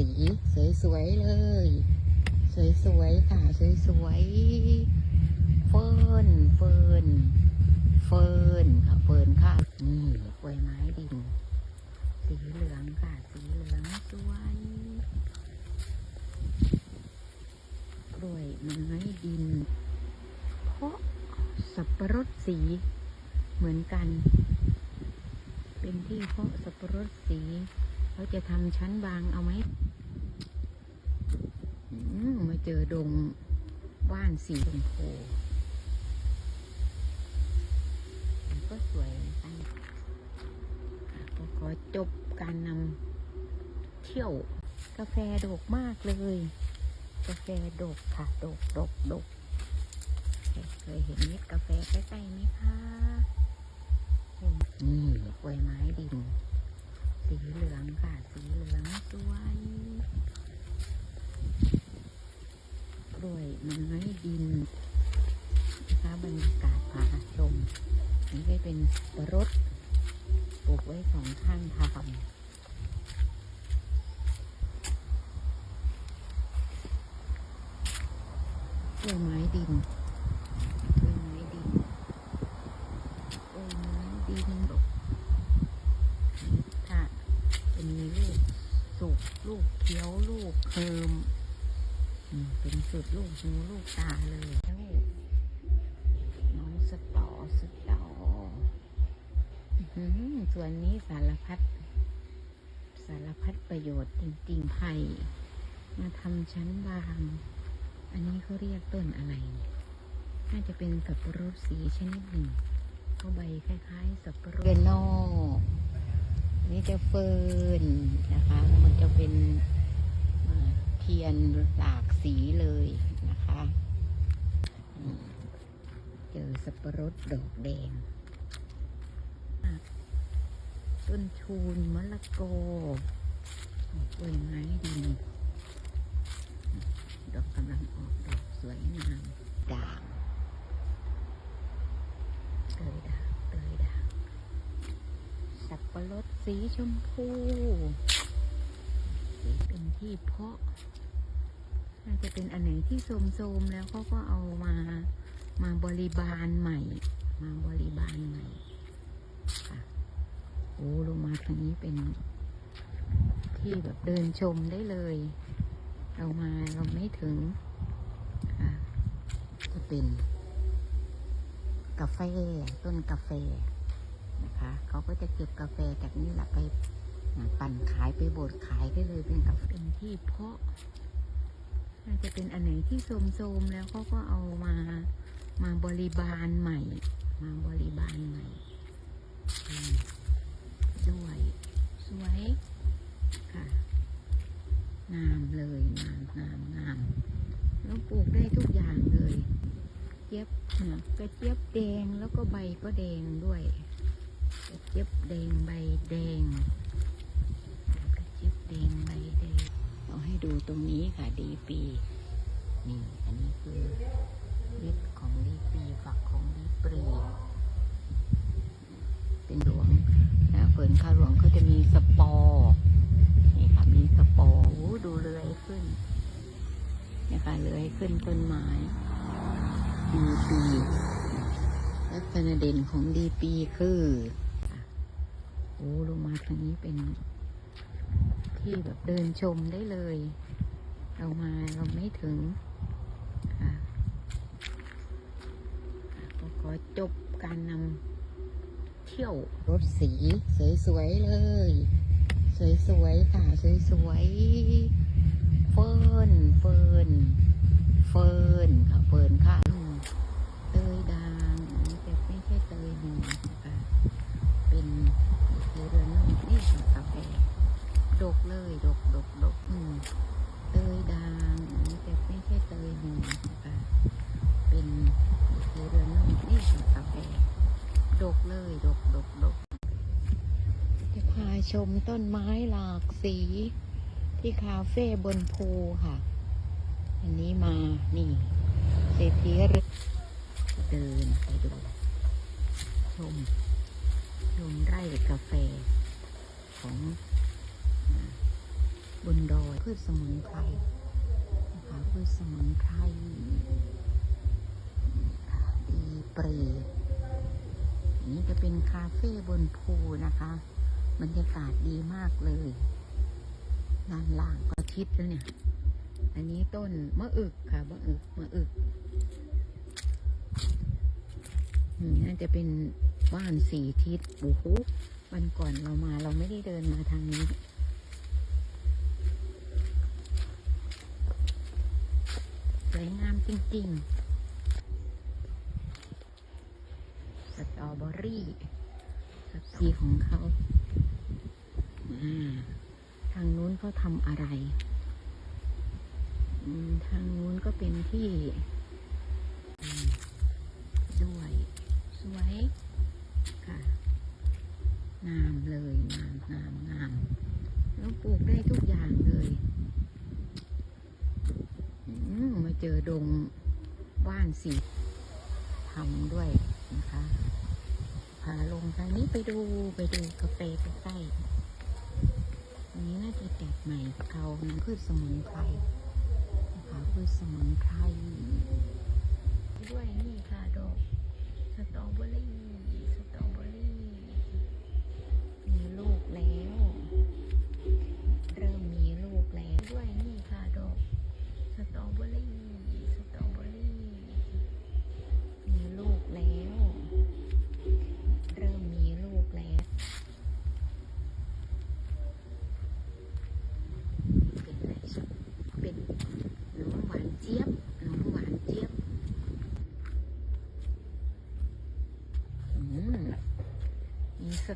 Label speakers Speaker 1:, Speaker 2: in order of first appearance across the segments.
Speaker 1: สีสวยๆเลย สวยๆค่ะสวยๆเฟิร์นเฟิร์นเฟิร์นค่ะเฟิร์นค่ะนี่กล้วยไม้ดิน สีเหลืองค่ะสีเหลืองสวยกล้วยไม้ดิน เพราะสับปะรดสีเหมือนกัน เป็นที่เพาะสับปะรดสี เขาจะทำชั้นบางเอาไหม เจอดงว่านสีชมพูก็สวยนกันค่ะก็ขอจบการนำเที่ยวกาแฟดกมากเลย กาแฟดกค่ะ ดกดกดกเคยเห็นเม็ดกาแฟใกล้ๆไหมคะนี่กล้วยไม้ดินสีเหลืองค่ะ สีเหลืองสวยกล้วย ไม้ดินนะคะบรรยากาศพาชมนี่ก็เป็นรถปลูกไว้สองข้างทางกล้วยไม้ดินกล้วยไม้ดินกล้วยไม้ดินดกถ้าจะมีลูกสุกลูกเขียวลูกเคิม เป็นสุดลูกหูลูกตาเลยน้องสตอสตอส่วนนี้สารพัด สารพัดประโยชน์จริงๆไผ่มาทำชั้นบาง อันนี้เขาเรียกต้นอะไร น่าจะเป็นสับปะรดสีชนิดหนึ่งเพราใบคล้ายๆ สับปะรดเรนออันนี้จะเฟิร์นนะคะ มันจะเป็น เทียนหลากสีเลยนะคะเจอสับปะรดดอกแดง ต้นชูนมะละกอกล้วยไม้ดินดอกกำลังออกดอกสวยงามด่างเตยด่างเตยด่างสับปะรดสีชมพู ที่เพาะน่าจะเป็นอันไหนที่โสมๆแล้วเขาก็เอามามาบริบาลใหม่ มาบริบาลใหม่ค่ะโอ้ลงมาทางนี้เป็นที่แบบเดินชมได้เลย เรามาเราไม่ถึงค่ะจะเป็นกาแฟต้นกาแฟนะคะเขาก็จะเก็บกาแฟจากนี้แหละไป ปั่นขายไปบดขายได้เลยเป็นกาแฟเป็นที่เพาะน่าจะเป็นอันไหนที่โสมๆแล้วเขาก็เอามามาบริบาลใหม่ มาบริบาลใหม่อืมด้วยสวยค่ะงามเลยงามงามงามแล้วปลูกได้ทุกอย่างเลยเจี๊ยบนะกระเจี๊ยบแดงแล้วก็ใบก็แดงด้วยกระเจี๊ยบแดงใบแดง แดงใบแดงเอาให้ดูตรงนี้ค่ะดีปีนี่อันนี้คือเม็ดของดีปีฝักของดีปรีเป็นหลวงนะเฟิร์นข้าวหลวงเขาจะมีสปอร์นี่ค่ะมีสปอร์ดูเลื้อยขึ้นนี่ยค่ะเลื้อยขึ้นต้นไม้ดีปีลักษณะเด่นของดีปีคือโอ้ลงมาทางนี้เป็น ที่แบบเดินชมได้เลย เรามาเราไม่ถึงค่ะอะก็ขอจบการนำเที่ยวรถสีสวยๆเลย สวยๆค่ะ สวยๆ เฟิร์นเฟิร์นเฟิร์นค่ะ เฟิร์นค่ะเตยด่างอันนี้แต่ไม่ใช่เตยหนึ่งนะคะเป็นเรือเรื่องนี่ค่ะกาแฟ ดกเลย ดกดกดกอืมเตยด่างอันนี้แต่ไม่ใช่เตยหนึ่งนะคะเป็นเรือเรื่องนี่ค่ะกาแฟดกเลย ดกดกดกจะพาชมต้นไม้หลากสีที่คาเฟ่บนภูค่ะ อันนี้มานี่ เศรษฐีเรือเดินไปดูชมชมไร่กาแฟของ บนดอยพืชสมุนไพรนะคะพืชสมุนไพรดีปรีอันนี้จะเป็นคาเฟ่บนภูนะคะ บรรยากาศดีมากเลยด้านล่างก็ทิศแล้วเนี่ย อันนี้ต้นมะอึกค่ะมะอึกมะอึกอืมน่าจะเป็นบ้านสี่ทิศโอ้โหวันก่อนเรามาเราไม่ได้เดินมาทางนี้ จริงๆ สตรอเบอรี่สตรีของเขาอ่าทางนู้นเขาทำอะไรอืมทางนู้นก็เป็นที่อืมด้วยสวยค่ะงามเลยงามงามงามแล้วปลูกได้ทุกอย่างเลย อืมมา เจอดงว่านสีทำด้วยนะคะพาลงทางนี้ไปดูไปดูกาแฟใกล้ๆอันนี้น่าจะแตกใหม่เขาน้ำพืชสมุนไพรนะคะพืชสมุนไพรด้วยนี่ค่ะดอกสตรอเบอรี่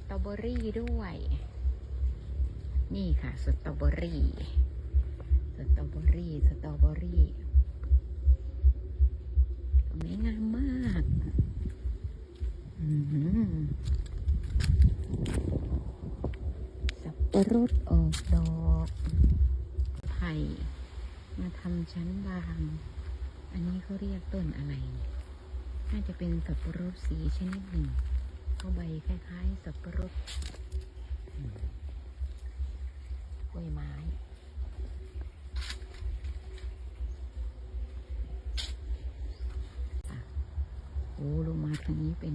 Speaker 1: ตรอเบอรี่ด้วย นี่ค่ะ สตรอเบอรี่ สตรอเบอรี่ สตรอเบอรี่ตรงนี้งามมากสับปะรดออกดอกไผ่มาทำชั้นบาง อันนี้เขาเรียกต้นอะไรเนี่ยน่าจะเป็นสับปะรดสีชนิดหนึ่ง เขาใบคล้ายๆ สับปะรดกล้วยไม้โอ้ลงมาทางนี้เป็น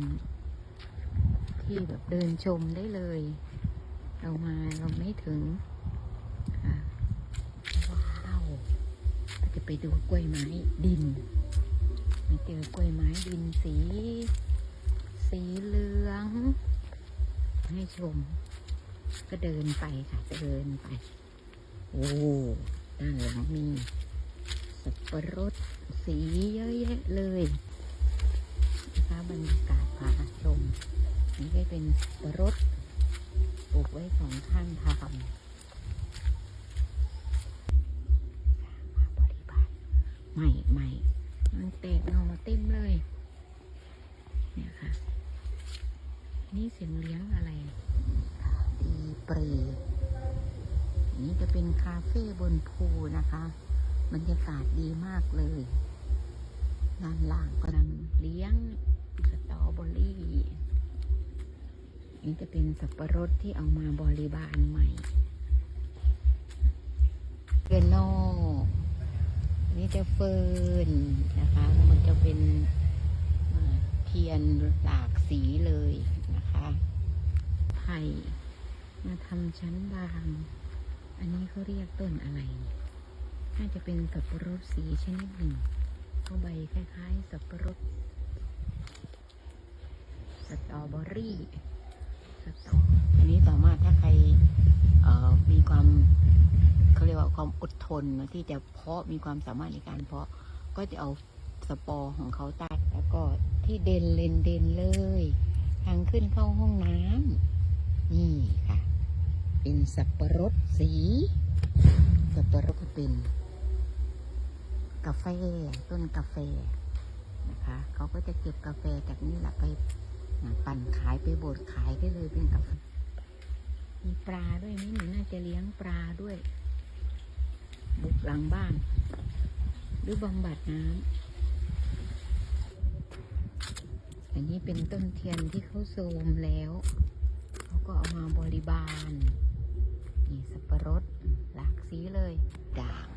Speaker 1: ที่แบบเดินชมได้เลย เรามาเราไม่ถึงว้าวเราจะไปดูกล้วยไม้ดินมาเจอกล้วยไม้ดินสี สีเหลือง ให้ชม ก็เดินไปค่ะเดินไป โอ้ด้านหลังมีสับปะรดสีเยอะแยะเลยนะคะบรรยากาศพาชมนี่ก็เป็นสัปปะรถปลูกไว้สองข้างทางมาบริบาลใหม่ใหม่มันแตกหน่อเต็มเลย เนี่ยค่ะ นี่เสียงเลี้ยงอะไรดีปรีนนี้จะเป็นคาเฟ่บนภูนะคะบรรยากาศดีมากเลยด้านล่างกำลังเลี้ยงสตรอเบอรี่ นี่จะเป็นสับปะรดที่เอามาบริบาลใหม่เกโนนี่จะเฟิร์นนะคะ มันจะเป็นเอ่อเทียนหลากสีเลยนะ คะไผ่มาทำชั้นบาง อันนี้เขาเรียกต้นอะไร น่าจะเป็นสับปะรดสีชนิดหนึ่งเขาใบคล้ายๆ สับปะรด สตรอเบอรี่ สตรออันนี้สามารถถ้าใครมีความเขาเรียกว่าความอดทนที่จะเพาะมีความสามารถในการเพาะก็จะเอาสปอร์ของเขาตัด แล้วก็ที่เด่นเลนเด่นเลย ทางขึ้นเข้าห้องน้ำนี่ค่ะ เป็นสับปะรดสี สับปะรดก็เป็นกาแฟต้นกาแฟนะคะเขาก็จะเก็บกาแฟจากนี้แหละไปปั่นขายไปบดขายได้เลยเป็นกาแฟมีปลาด้วยนี่หนูน่าจะเลี้ยงปลาด้วย บุกหลังบ้าน หรือบำบัดน้ำ อันนี้เป็นต้นเทียนที่เขาโทรมแล้ว เขาก็เอามาบริบาล นี่สับปะรดหลากสีเลยด่าง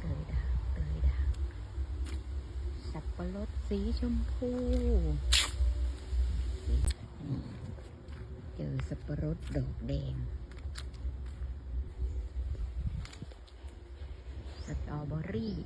Speaker 1: เตยด่างเตยด่างสับปะรดสีชมพูเจอสับปะรดดอกแดงสตรอเบอรี่